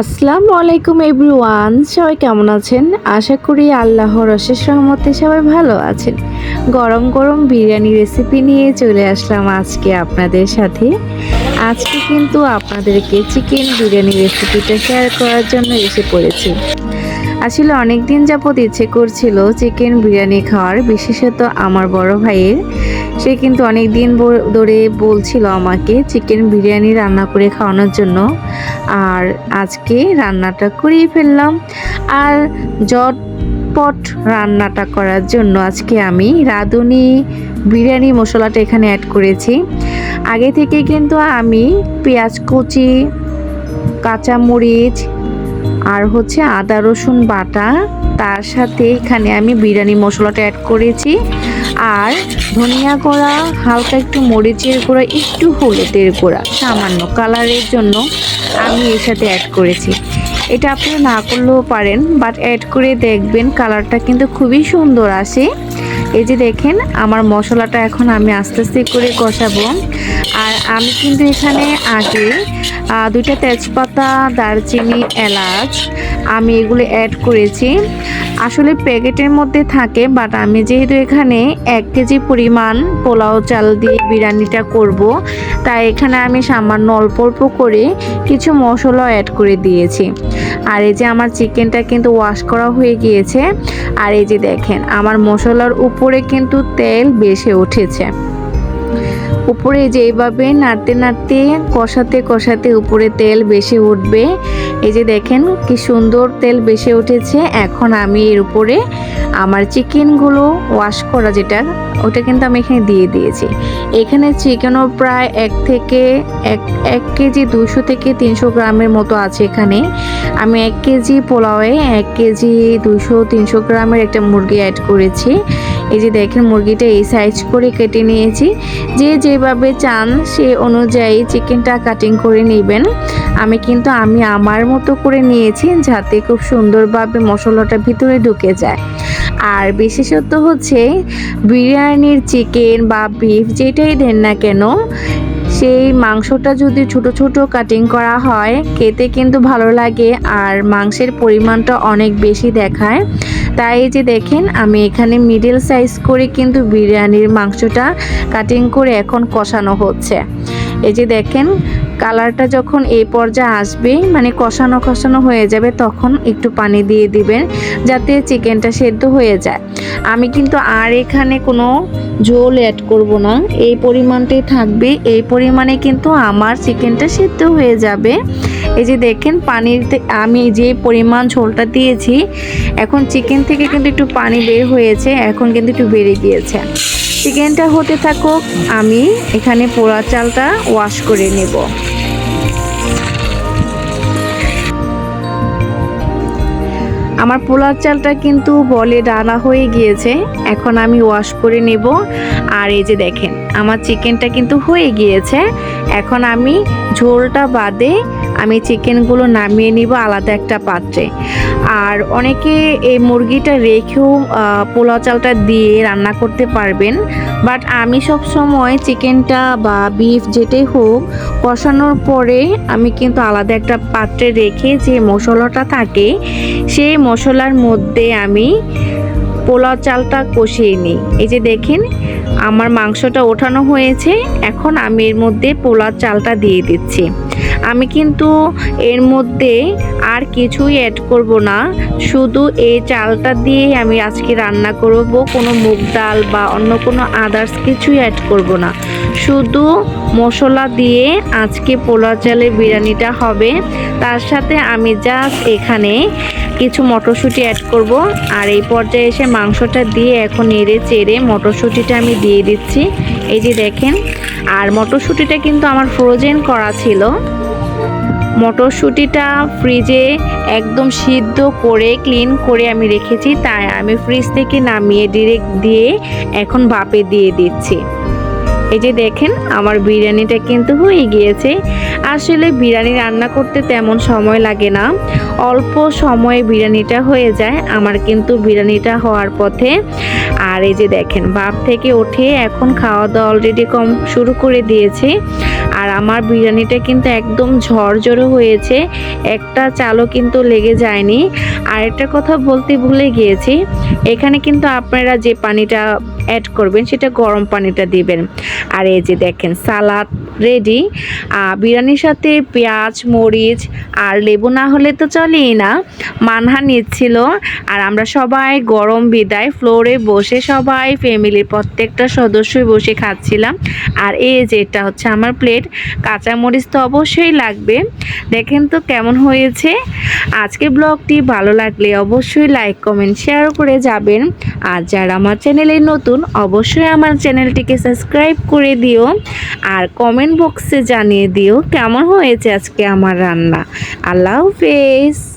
আসসালামু আলাইকুম এভরিওয়ান, সবাই কেমন আছেন? আশা করি আল্লাহর অশেষ রহমতে সবাই ভালো আছেন। গরম গরম বিরিয়ানি রেসিপি নিয়ে চলে আসলাম আজকে আপনাদের সাথে। আজকে কিন্তু আপনাদেরকে চিকেন বিরিয়ানি রেসিপিটা শেয়ার করার জন্য এসে পড়েছি। আসলে অনেক দিন যাবত ইচ্ছে করছিল চিকেন বিরিয়ানি খাওয়ার, বিশেষত আমার বড় ভাইয়ের। সে কিন্তু অনেক দিন ধরে বলছিল আমাকে চিকেন বিরিয়ানি রান্না করে খাওয়ানোর জন্য। আর আজকে রান্নাটা করিয়ে ফেললাম। আর জটপট রান্নাটা করার জন্য আজকে আমি রাঁধুনি বিরিয়ানি মশলাটা এখানে অ্যাড করেছি। আগে থেকে কিন্তু আমি পেঁয়াজ কুচি, কাঁচামরিচ আর হচ্ছে আদা, রসুন বাটা, তার সাথে এখানে আমি বিরিয়ানি মশলাটা অ্যাড করেছি। আর ধনিয়া গুঁড়া, হালকা একটু মরিচের গুঁড়া, একটু হলুদের গুঁড়া, সামান্য কালারের জন্য আমি এর সাথে অ্যাড করেছি। এটা আপনি না করলেও পারেন বাট অ্যাড করে দেখবেন কালারটা কিন্তু খুবই সুন্দর আসে। এই যে দেখেন, আমার মশলাটা এখন আমি আস্তে আস্তে করে কষাবো। আর আমি কিন্তু এখানে আগে দুইটা তেজপাতা, দারচিনি, এলাচ, আমি এগুলো অ্যাড করেছি। আসলে প্যাকেটের মধ্যে থাকে বাট আমি যেহেতু এখানে এক কেজি পরিমাণ পোলাও চাল দিয়ে বিরিয়ানিটা করব, তাই এখানে আমি সামান্য অল্প অল্প করে কিছু মশলা অ্যাড করে দিয়েছি। আর এই যে আমার চিকেনটা কিন্তু ওয়াশ করা হয়ে গিয়েছে। আর এই যে দেখেন, আমার মশলার উপরে কিন্তু তেল বেশি উঠেছে। উপরে যে এইভাবে নাড়তে নাড়তে, কষাতে কষাতে উপরে তেল বেশি উঠবে। এই যে দেখেন কি সুন্দর তেল বেশি উঠেছে। এখন আমি এর উপরে আমার চিকেনগুলো ওয়াশ করা যেটা, ওটা কিন্তু আমি এখানে দিয়ে দিয়েছি। এখানে চিকেনও প্রায় এক থেকে এক এক কেজি দুশো থেকে তিনশো গ্রামের মতো আছে এখানে। আমি এক কেজি পোলাওয়ে, এক কেজি দুশো তিনশো গ্রামের একটা মুরগি অ্যাড করেছি। এই যে দেখেন মুরগিটা এই সাইজ করে কেটে নিয়েছি। যে যেভাবে চান সে অনুযায়ী চিকেনটা কাটিং করে নেবেন। আমি কিন্তু আমি আমার মতো করে নিয়েছি যাতে খুব সুন্দরভাবে মশলাটা ভিতরে ঢুকে যায়। আর বিশেষত হচ্ছে বিরিয়ানির চিকেন বা বিফ যেটাই দেন না কেন, সেই মাংসটা যদি ছোট ছোট কাটিং করা হয়, খেতে কিন্তু ভালো লাগে আর মাংসের পরিমাণটা অনেক বেশি দেখায়। তাই যে দেখেন, আমি এখানে মিডল সাইজ করে কিন্তু বিরিয়ানির মাংসটা কাটিং করে এখন কষানো হচ্ছে। এই যে দেখেন কালারটা যখন এই পর্যায়ে আসবে মানে কষানো কষানো হয়ে যাবে, তখন একটু পানি দিয়ে দিবেন, যাতে চিকেনটা সেদ্ধ হয়ে যায়। আমি কিন্তু আর এখানে কোনো ঝোল অ্যাড করব না। এই পরিমাণটাই থাকবে। এই পরিমাণে কিন্তু আমার চিকেনটা সেদ্ধ হয়ে যাবে। এই যে দেখেন, পানির আমি যে পরিমাণ ঝোলটা দিয়েছি, এখন চিকেন থেকে কিন্তু একটু পানি বের হয়েছে, এখন কিন্তু একটু বেড়ে গিয়েছে। চিকেনটা হতে থাকুক, আমি এখানে পোড়া চালটা ওয়াশ করে নেব। আমার পোলার চালটা কিন্তু বলে ডানা হয়ে গিয়েছে। এখন আমি ওয়াশ করে নেব। আর এই যে দেখেন, আমার চিকেনটা কিন্তু হয়ে গিয়েছে। এখন আমি ঝোলটা বাদে আমি চিকেনগুলো নামিয়ে নিব আলাদা একটা পাত্রে। আর অনেকে এই মুরগিটা রেখেও পোলাও চালটা দিয়ে রান্না করতে পারবেন। বাট আমি সব সময় চিকেনটা বা বিফ যেটাই হোক, কষানোর পরে আমি কিন্তু আলাদা একটা পাত্রে রেখে যে মশলাটা থাকে, সেই মশলার মধ্যে আমি পোলাও চালটা কষিয়ে নিই। এই যে দেখেন, আমার মাংসটা ওঠানো হয়েছে, এখন আমি এর মধ্যে পোলাও চালটা দিয়ে দিচ্ছি। আমি কিন্তু এর মধ্যে আর কিছুই অ্যাড করব না। শুধু এই চালটা দিয়ে আমি আজকে রান্না করব। কোনো মুগ ডাল বা অন্য কোনো আদার্স কিছুই অ্যাড করব না। শুধু মশলা দিয়ে আজকে পোলাও চালের বিরিয়ানিটা হবে। তার সাথে আমি জাস্ট এখানে কিছু মটরশুঁটি অ্যাড করব। আর এই পর্যায়ে এসে মাংসটা দিয়ে এখন এড়ে চেড়ে মটরশুঁটিটা আমি দিয়ে দিচ্ছি। এই যে দেখেন, আর মটরশুঁটিটা কিন্তু আমার ফ্রোজেন করা ছিল। মটরশুঁটিটা ফ্রিজে একদম সিদ্ধ করে ক্লিন করে আমি রেখেছি। তাই আমি ফ্রিজ থেকে নামিয়ে ডিরেক্ট দিয়ে এখন ভাপে দিয়ে দিচ্ছি। এই যে দেখেন, আমার বিরিয়ানিটা কিন্তু হয়ে গিয়েছে। আসলে বিরিয়ানি রান্না করতে তেমন সময় লাগে না। অল্প সময়ে বিরিয়ানিটা হয়ে যায়। আমার কিন্তু বিরিয়ানিটা হওয়ার পথে। আর এই যে দেখেন, ভাপ থেকে উঠে এখন খাওয়া দাওয়া অলরেডি কম শুরু করে দিয়েছে। আর আমার বিরিয়ানিটা কিন্তু একদম ঝরঝরে হয়েছে। একটা চালও কিন্তু লেগে যায়নি। আর একটা কথা বলতে ভুলে গিয়েছি। এখানে কিন্তু আপনারা যে পানিটা অ্যাড করবেন, সেটা গরম পানিটা দিবেন। আর এই যে দেখেন, সালাদ রেডি বিরিয়ানির সাথে পেঁয়াজ, মরিচ আর লেবু না হলে তো চলেই না। মানহা নিচ্ছিল, আর আমরা সবাই গরম বিদায় ফ্লোরে বসে সবাই ফ্যামিলির প্রত্যেকটা সদস্যই বসে খাচ্ছিলাম। আর এই যে এটা হচ্ছে আমার প্লেট কাঁচামরিচ তো অবশ্যই লাগবে। দেখেন তো কেমন হয়েছে। আজকে ব্লগটি ভালো লাগলে অবশ্যই লাইক কমেন্ট শেয়ার করে যাবেন। আর যারা আমার চ্যানেলে নতুন, অবশ্যই আমার চ্যানেলটিকে সাবস্ক্রাইব করে দিও আর কমেন্ট বক্সে জানিয়ে দিও কেমন হয়েছে আজকে আমার রান্না। আল্লাহ হাফেজ।